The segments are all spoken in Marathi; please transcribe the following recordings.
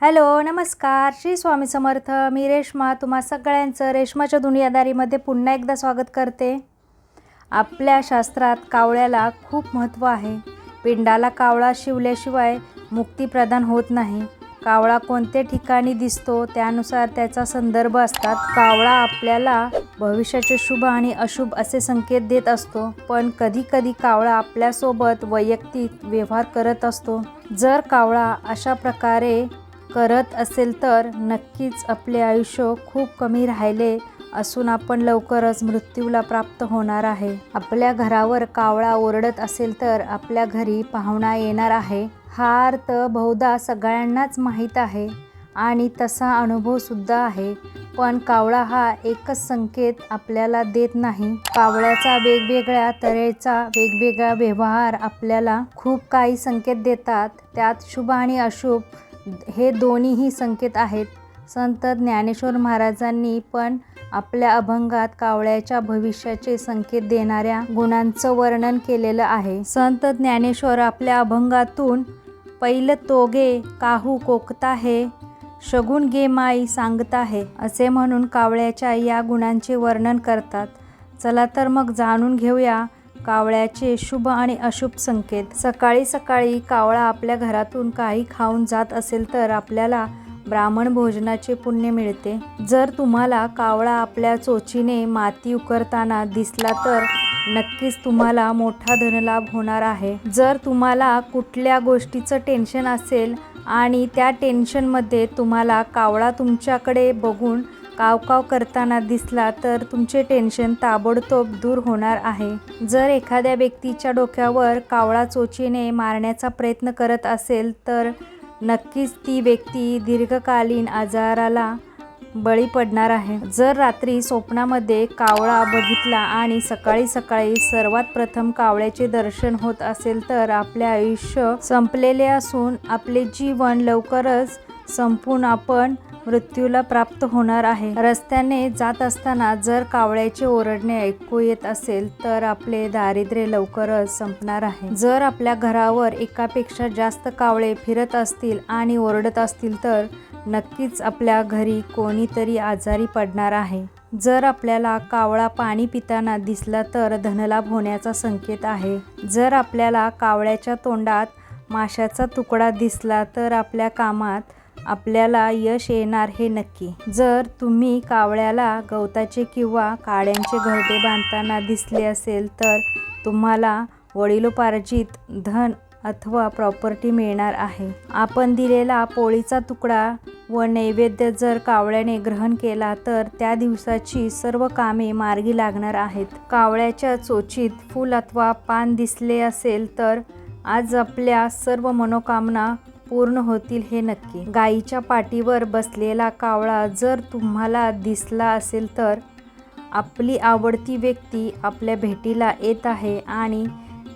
हॅलो नमस्कार. श्री स्वामी समर्थ. मी रेश्मा. तुम्हा सगळ्यांचं रेश्माच्या दुनियादारीमध्ये पुन्हा एकदा स्वागत करते. आपल्या शास्त्रात कावळ्याला खूप महत्त्व आहे. पिंडाला कावळा शिवल्याशिवाय मुक्ती प्रदान होत नाही. कावळा कोणत्या ठिकाणी दिसतो त्यानुसार त्याचा संदर्भ असतात. कावळा आपल्याला भविष्याचे शुभ आणि अशुभ असे संकेत देत असतो. पण कधीकधी कावळा आपल्यासोबत वैयक्तिक व्यवहार करत असतो. जर कावळा अशा प्रकारे करत असेल तर नक्कीच आपले आयुष्य खूप कमी राहिले असून आपण लवकरच मृत्यूला प्राप्त होणार आहे. आपल्या घरावर कावळा ओरडत असेल तर आपल्या घरी पाहुणा येणार आहे. हा अर्थ बहुधा सगळ्यांनाच माहीत आहे आणि तसा अनुभवसुद्धा आहे. पण कावळा हा एकच संकेत आपल्याला देत नाही. कावळ्याचा वेगवेगळ्या तऱ्हेचा वेगवेगळा व्यवहार आपल्याला खूप काही संकेत देतात. त्यात शुभ आणि अशुभ हे दोन्हीही संकेत आहेत. संत ज्ञानेश्वर महाराजांनी पण आपल्या अभंगात कावळ्याच्या भविष्याचे संकेत देणाऱ्या गुणांचं वर्णन केलेलं आहे. संत ज्ञानेश्वर आपल्या अभंगातून पैल तोगे काहू कोकता हे शगुन गे माई सांगता हे असे म्हणून कावळ्याच्या या गुणांचे वर्णन करतात. चला तर मग जाणून घेऊया कावळ्याचे शुभ आणि अशुभ संकेत. सकाळी सकाळी कावळा आपल्या घरातून काही खाऊन जात असेल तर आपल्याला ब्राह्मण भोजनाचे पुण्य मिळते. जर तुम्हाला कावळा आपल्या चोचीने माती उकरताना दिसला तर नक्कीच तुम्हाला मोठा धनलाभ होणार आहे. जर तुम्हाला कुठल्या गोष्टीचं टेन्शन असेल आणि त्या टेन्शनमध्ये तुम्हाला कावळा तुमच्याकडे बघून कावकाव करताना दिसला तर तुमचे टेन्शन ताबडतोब दूर होणार आहे. जर एखाद्या व्यक्तीच्या डोक्यावर कावळा चोचीने मारण्याचा प्रयत्न करत असेल तर नक्कीच ती व्यक्ती दीर्घकालीन आजाराला बळी पडणार आहे. जर रात्री स्वप्नामध्ये कावळा बघितला आणि सकाळी सकाळी सर्वात प्रथम कावळ्याचे दर्शन होत असेल तर आपले आयुष्य संपलेले असून आपले जीवन लवकरच संपून आपण मृत्यूला प्राप्त होणार आहे. रस्त्याने जात असताना जर कावळ्याचे ओरडणे ऐकू येत असेल तर आपले दारिद्र्य लवकरच संपणार आहे. जर आपल्या घरावर एकापेक्षा जास्त कावळे फिरत असतील आणि ओरडत असतील तर नक्कीच आपल्या घरी कोणीतरी आजारी पडणार आहे. जर आपल्याला कावळा पाणी पिताना दिसला तर धनलाभ होण्याचा संकेत आहे. जर आपल्याला कावळ्याच्या तोंडात माशाचा तुकडा दिसला तर आपल्या कामात आपल्याला यश येणार हे नक्की. जर तुम्ही कावळ्याला गवताचे किंवा काड्यांचे घरटे बांधताना दिसले असेल तर तुम्हाला वडिलोपार्जित धन अथवा प्रॉपर्टी मिळणार आहे. आपण दिलेला पोळीचा तुकडा व नैवेद्य जर कावळ्याने ग्रहण केला तर त्या दिवसाची सर्व कामे मार्गी लागणार आहेत. कावळ्याच्या चोचीत फूल अथवा पान दिसले असेल तर आज आपल्या सर्व मनोकामना पूर्ण होतील हे नक्की. गाईच्या पाठीवर बसलेला कावळा जर तुम्हाला दिसला असेल तर आपली आवडती व्यक्ती आपल्या भेटीला येत आहे आणि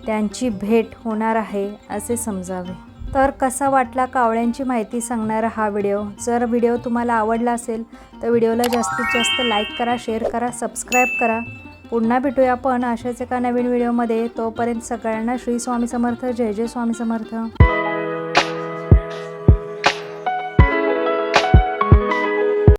त्यांची भेट होणार आहे असे समजावे. तर कसा वाटला कावळ्यांची माहिती सांगणारा हा व्हिडिओ? जर व्हिडिओ तुम्हाला आवडला असेल तर व्हिडिओला जास्तीत जास्त लाईक करा शेअर करा सबस्क्राईब करा. पुन्हा भेटूया आपण अशाच एका नवीन व्हिडिओमध्ये. तोपर्यंत सगळ्यांना श्री स्वामी समर्थ. जय जय स्वामी समर्थ.